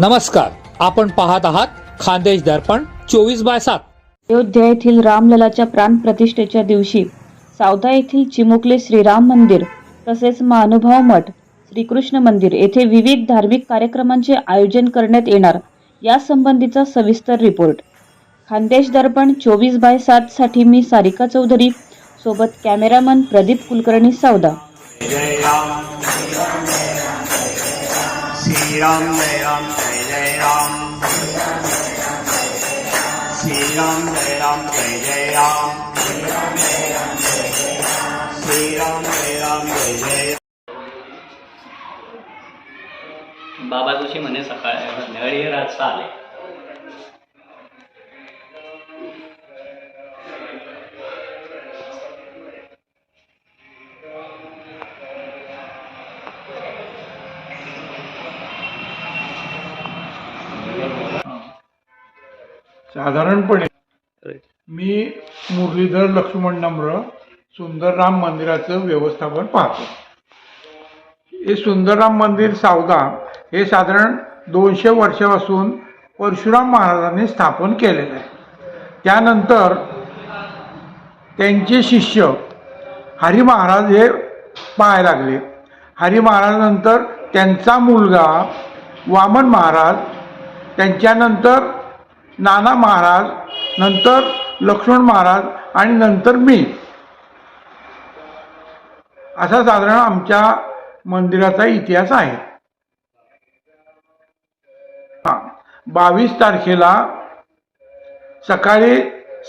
नमस्कार आपण पाहत आहात खानदेश दर्पण चोवीस बाय सात. अयोध्या येथील रामललाच्या प्राणप्रतिष्ठेच्या दिवशी सावदा येथील चिमुकले श्रीराम मंदिर तसेच महानुभाव मठ श्रीकृष्ण मंदिर येथे विविध धार्मिक कार्यक्रमांचे आयोजन करण्यात येणार यासंबंधीचा सविस्तर रिपोर्ट. खानदेश दर्पण चोवीस बाय सात साठी मी सारिका चौधरी सोबत कॅमेरामन प्रदीप कुलकर्णी सावदा. जय राम श्री राम जय राम जय जय राम श्री राम जय राम जय। जय बाबा जोशी म्हणे सकाळ संध्याकाळी रातचा आले साधारणपणे मी मुरलीधर लक्ष्मण नम्र सुंदरराम मंदिराचं व्यवस्थापन पाहतो. हे सुंदरराम मंदिर सावदा हे साधारण दोनशे वर्षापासून परशुराम महाराजांनी स्थापन केलेलं आहे. त्यानंतर त्यांचे शिष्य हरी महाराज हे पाहायला लागले. हरी महाराजानंतर त्यांचा मुलगा वामन महाराज त्यांच्यानंतर नाना महाराज नंतर लक्ष्मण महाराज आणि नंतर मी. असा साधारण आमच्या मंदिराचा इतिहास आहे. बावीस तारखेला सकाळी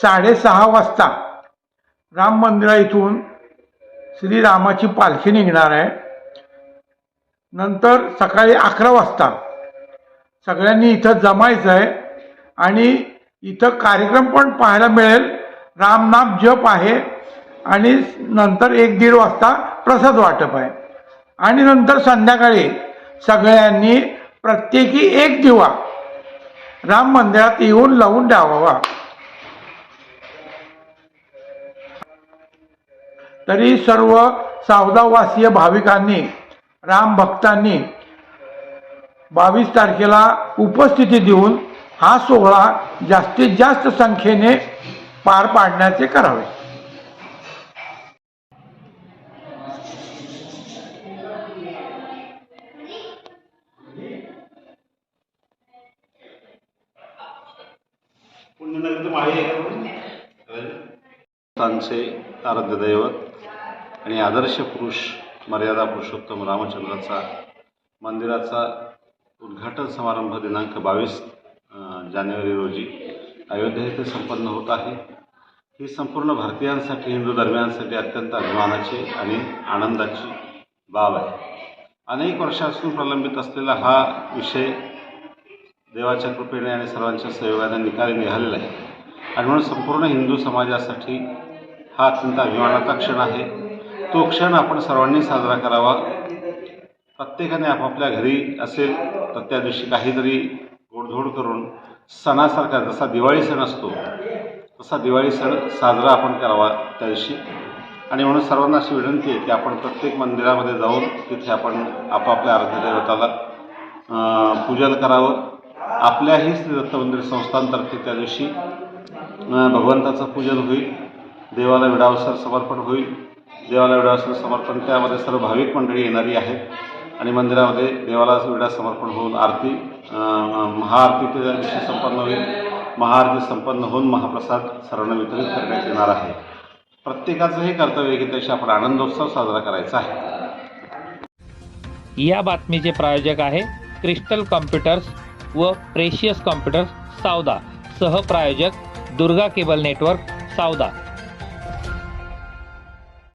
साडेसहा वाजता राम मंदिरा इथून श्रीरामाची पालखी निघणार आहे. नंतर सकाळी अकरा वाजता सगळ्यांनी इथं जमायचं आहे. आणि इथं कार्यक्रम पण पाहायला मिळेल. रामनाम जप आहे. आणि नंतर एक दीड वाजता प्रसाद वाटप आहे. आणि नंतर संध्याकाळी सगळ्यांनी प्रत्येकी एक दिवा राम मंदिरात येऊन लावून द्यावा तरी सर्व सावदावासीय भाविकांनी राम भक्तांनी बावीस तारखेला उपस्थिती देऊन हा सोहळा जास्तीत जास्त संख्येने पार पाडण्याचे करावे. त्यांचे आराध्य दैवत आणि आदर्श पुरुष मर्यादा पुरुषोत्तम रामचंद्राचा मंदिराचा उद्घाटन समारंभ दिनांक बावीस जानेवारी रोजी अयोध्या येथे संपन्न होत आहे. ही संपूर्ण भारतीयांसाठी हिंदू धर्मियांसाठी अत्यंत अभिमानाची आणि आनंदाची बाब आहे. अनेक वर्षापासून प्रलंबित असलेला हा विषय देवाच्या कृपेने आणि सर्वांच्या सहयोगाने निकाली निघालेला आहे. आणि म्हणून संपूर्ण हिंदू समाजासाठी हा अत्यंत अभिमानाचा क्षण आहे. तो क्षण आपण सर्वांनी साजरा करावा. प्रत्येकाने आपापल्या घरी असेल तर त्या दिवशी काहीतरी गोडधोड करून सणासारखा जसा दिवाळी सण असतो तसा दिवाळी सण साजरा आपण करावा त्या दिवशी. आणि म्हणून सर्वांना अशी विनंती आहे की आपण प्रत्येक मंदिरामध्ये जाऊन तिथे आपण आपापल्या आराध्यदैवताला पूजन करावं. आपल्याही श्री दत्त मंदिर संस्थांतर्फे त्या दिवशी भगवंताचं पूजन होईल. देवाला विडावसर समर्पण होईल. देवाला विडावसर समर्पण त्यामध्ये सर्व भाविक मंडळी येणारी आहेत. आणि मंदिरामध्ये देवाला विडा समर्पण होऊन आरती महाआरती त्या संपन्न होईल. महाआरती संपन्न होऊन महाप्रसाद सर्वांना वितरित करण्यात येणार आहे. प्रत्येकाचं हे कर्तव्य आहे की त्याशी आपण आनंदोत्सव साजरा करायचा आहे. या बातमीचे प्रायोजक आहे क्रिस्टल कॉम्प्युटर्स व प्रेशियस कॉम्प्युटर्स सावदा. सहप्रायोजक दुर्गा केबल नेटवर्क सावदा.